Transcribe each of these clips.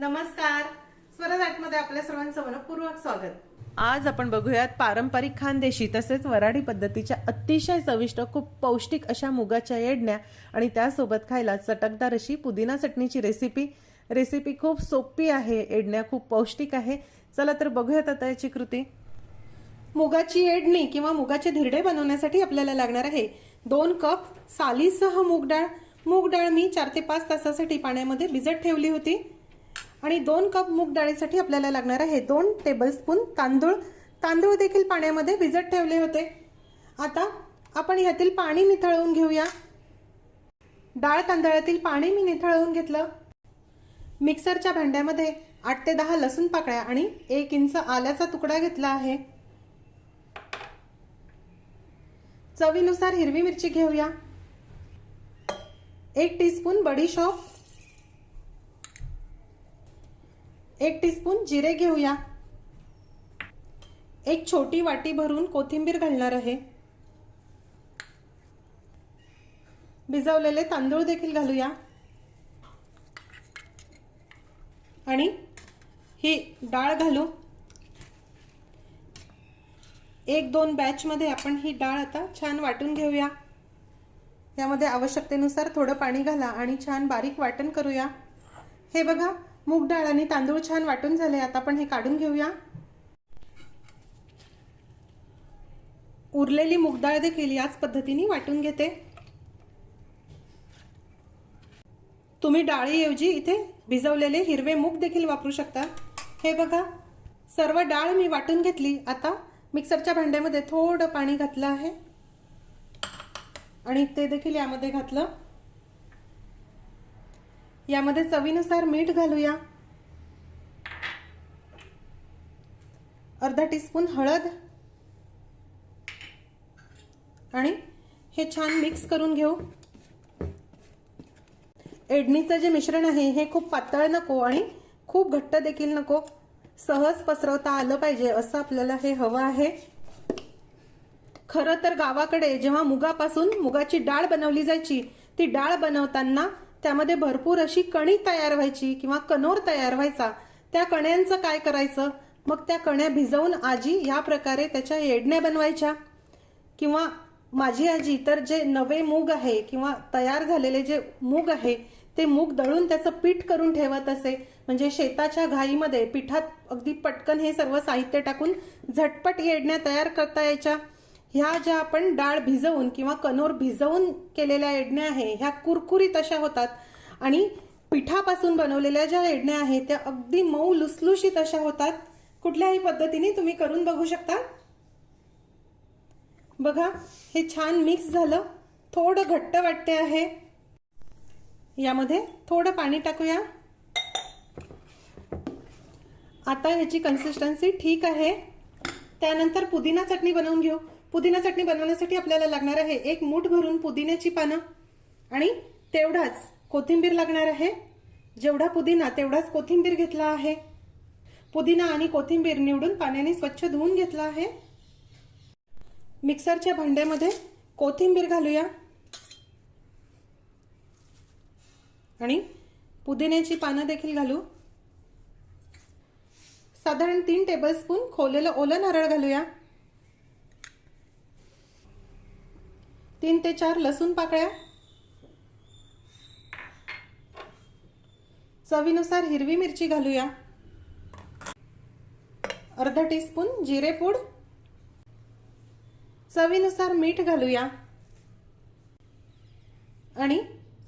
नमस्कार. स्वरदाटमध्ये आपल्या सर्वांचं मनपूर्वक स्वागत. आज आपण बघूयात पारंपरिक खानदेशी तसेच वराडी पद्धतीच्या अतिशय चविष्ट खूप पौष्टिक अशा मुगाच्या येडण्या आणि त्यासोबत खायला चटकदार अशी पुदिना चटणीची रेसिपी रेसिपी खूप सोपी आहे येडण्या खूप पौष्टिक आहे. चला तर बघूयात आता याची कृती. मुगाची येडणी किंवा मुगाचे धिरडे बनवण्यासाठी आपल्याला लागणार आहे दोन कप सालीसह मूग डाळ. मूग डाळ मी चार ते पाच तासासाठी पाण्यामध्ये भिजत ठेवली होती. आणि दोन कप मूग डाळीसाठी आपल्याला लागणार आहे दोन टेबलस्पून तांदूळ. तांदूळ देखील पाण्यामध्ये भिजत ठेवले होते. आता आपण ह्यातील पाणी निथळवून घेऊया. डाळ तांदळातील पाणी मी निथळवून घेतलं. मिक्सरच्या भांड्यामध्ये आठ ते दहा लसूण पाकळ्या आणि एक इंच आल्याचा तुकडा घेतला आहे. चवीनुसार हिरवी मिरची घेऊया. एक टीस्पून बडीशॉप. एक टीस्पून जिरे घेऊया. एक छोटी वाटी भरून कोथिंबीर घालणार आहे. भिजवलेले तांदूळ देखील घालूया. आणि ही डाळ घालू. एक दोन बॅचमध्ये आपण ही डाळ आता छान वाटून घेऊया. यामध्ये आवश्यकतेनुसार थोडं पाणी घाला आणि छान बारीक वाटण करूया. हे बघा मूग डाळ आणि तांदूळ छान वाटून झाले. आता आपण हे काढून घेऊया. उरलेली मूग डाळ देखील याच पद्धतीने वाटून घेते. तुम्ही डाळीऐवजी इथे भिजवलेले हिरवे मूग देखील वापरू शकता. हे बघा सर्व डाळ मी वाटून घेतली. आता मिक्सरच्या भांड्यामध्ये थोडं पाणी घातलं आहे. आणि ते देखील यामध्ये घातलं. यामध्ये चवीनुसार मीठ घालूया. अर्धा टीस्पून हळद. आणि हे छान मिक्स करून घेऊ. एडणीचं जे मिश्रण आहे हे खूप पातळ नको आणि खूप घट्ट देखील नको. सहज पसरवता आलं पाहिजे असं आपल्याला हे हवं आहे. खरं तर गावाकडे जेव्हा मुगापासून मुगाची डाळ बनवली जायची ती डाळ बनवताना त्यामध्ये भरपूर अशी कणी तयार व्हायची किंवा कणोर तयार व्हायचा. त्या कण्यांचं काय करायचं? मग त्या कण्या भिजवून आजी या प्रकारे त्याच्या येडण्या बनवायच्या. किंवा माझी आजी तर जे नवे मूग आहे किंवा तयार झालेले जे मूग आहे ते मूग दळून त्याचं पीठ करून ठेवत असे. म्हणजे शेताच्या घाईमध्ये पिठात अगदी पटकन हे सर्व साहित्य टाकून झटपट येडण्या तयार करता यायच्या. ह्या ज्या आपण डाळ भिजवून किंवा कनोर भिजवून केलेल्या येडण्या आहे ह्या कुरकुरीत अशा होतात. आणि पिठापासून बनवलेल्या ज्या येडण्या आहेत त्या अगदी मऊ लुसलुशीत अशा होतात. कुठल्याही पद्धतीने तुम्ही करून बघू शकता. बघा हे छान मिक्स झालं. थोडं घट्ट वाटते आहे. यामध्ये थोडं पाणी टाकूया. आता ह्याची कन्सिस्टन्सी ठीक आहे. त्यानंतर पुदिना चटणी बनवून घेऊ. पुदिना चटणी बनवण्यासाठी आपल्याला लागणार आहे एक मूठ भरून पुदिन्याची पानं. आणि तेवढाच कोथिंबीर लागणार आहे. जेवढा पुदिना तेवढाच कोथिंबीर घेतला आहे. पुदिना आणि कोथिंबीर निवडून पाण्याने स्वच्छ धुवून घेतला आहे. मिक्सरच्या भांड्यामध्ये कोथिंबीर घालूया. आणि पुदिन्याची पानं देखील घालू. साधारण तीन टेबलस्पून खोलेलं ओलं नारळ घालूया. तीन ते चार लसूण पाकळ्या. चवीनुसार हिरवी मिरची घालूया. अर्धा टीस्पून जिरेपूड चवीनुसार मीठ घालूया. आणि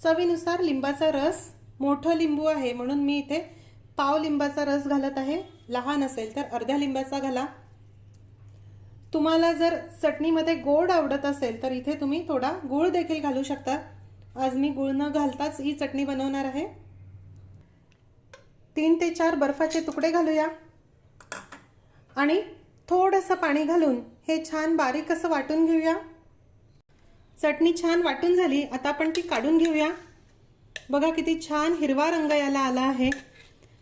चवीनुसार लिंबाचा रस. मोठं लिंबू आहे म्हणून मी इथे पाव लिंबाचा रस घालत आहे. लहान असेल तर अर्ध्या लिंबाचा घाला. तुम्हाला जर चटणीमध्ये गोड आवडत असेल तर इथे तुम्ही थोडा गुळ देखील घालू शकता. आज मी गुळ न घालताच ही चटणी बनवणार आहे. तीन ते चार बर्फाचे तुकडे घालूया. आणि थोडंसं पाणी घालून हे छान बारीक असं वाटून घेऊया. चटणी छान वाटून झाली आता आपण ती काढून घेऊया. बघा किती छान हिरवा रंग याला आला आहे.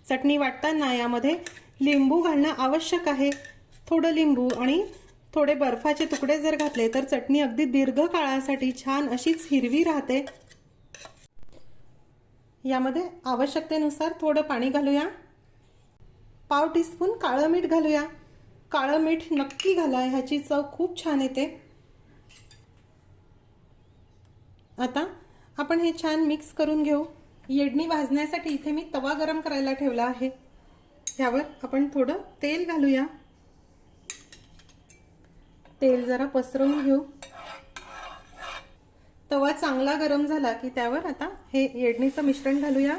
चटणी वाटताना यामध्ये लिंबू घालणं आवश्यक आहे. थोडं लिंबू आणि थोडे बर्फाचे तुकडे जर घातले तर चटणी अगदी दीर्घ काळासाठी छान अशीच हिरवी राहते. यामध्ये आवश्यकतेनुसार थोडं पाणी घालूया. पाव टीस्पून काळं मीठ घालूया. काळं मीठ नक्की घाला ह्याची चव खूप छान येते. आता आपण हे छान मिक्स करून घेऊ. येडणी भाजण्यासाठी इथे मी तवा गरम करायला ठेवला आहे. ह्यावर आपण थोडं तेल घालूया. तेल जरा पसरवून घेऊ. तवा चांगला गरम झाला की त्यावर आता हे येडणीचं मिश्रण घालूया.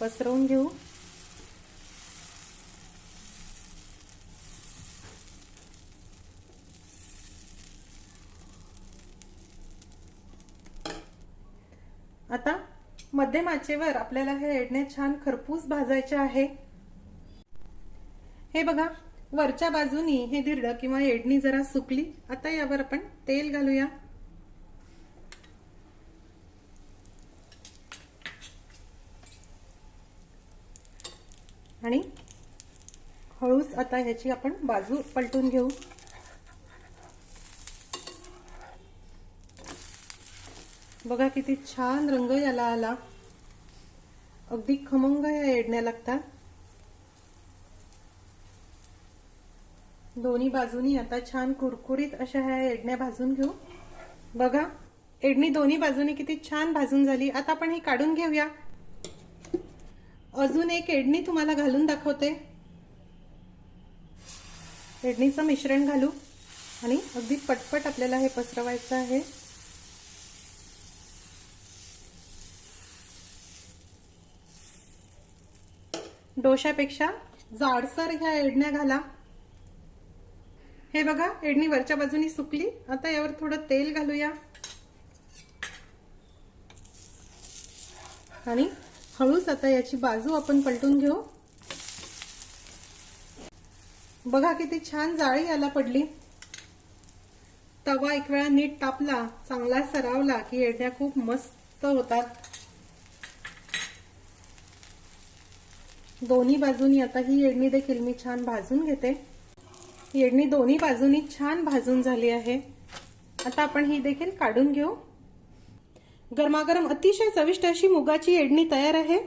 पसरवून घेऊ. आता मध्यम आचेवर आपल्याला हे येडणे छान खरपूस भाजायचे आहे. हे बघा वरच्या बाजूनी हे धिरड किंवा येडणी जरा सुकली आता यावर आपण तेल घालूया. आणि हळूच आता ह्याची आपण बाजू पलटून घेऊ. बघा किती छान रंग याला आला. अगदी खमंग या येडण्या लागतात. दोन्ही बाजूनी आता छान कुरकुरीत अशा ह्या एडण्या भाजून घेऊ. बघा एडणी दोन्ही बाजूनी किती छान भाजून झाली. आता आपण ही काढून घेऊया. अजून एक एडणी तुम्हाला घालून दाखवते. एडणीचं मिश्रण घालू. आणि अगदी पटपट आपल्याला हे पसरवायचं आहे. डोशापेक्षा जाडसर ह्या एडण्या घाला. हे बघा एडणी वरच्या बाजूनी सुकली. आता यावर थोडं तेल घालूया. आणि हळूच आता याची बाजू आपण पलटून घेऊ. बघा किती छान जाळी याला पडली. तवा एक वेळा नीट तापला चांगला सरावला की एडण्या खूप मस्त होतात. दोन्ही बाजूनी आता ही येडणी देखील मी छान भाजून घेते. येडणी दोन्ही बाजूनी छान भाजून झाली आहे. आता आपण ही देखील काढून घेऊ. गरमागरम अतिशय चविष्ट अशी मुगाची येडणी तयार आहे.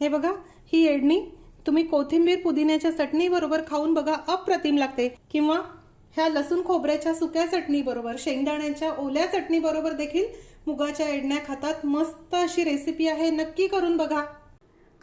हे बघा ही येडणी तुम्ही कोथिंबीर पुदिन्याच्या चटणी बरोबर खाऊन बघा अप्रतिम लागते. किंवा ह्या लसूण खोबऱ्याच्या सुक्या चटणी बरोबर शेंगदाण्याच्या ओल्या चटणी बरोबर देखील मुगाच्या येडण्या खातात मस्त अशी रेसिपी आहे. नक्की करून बघा.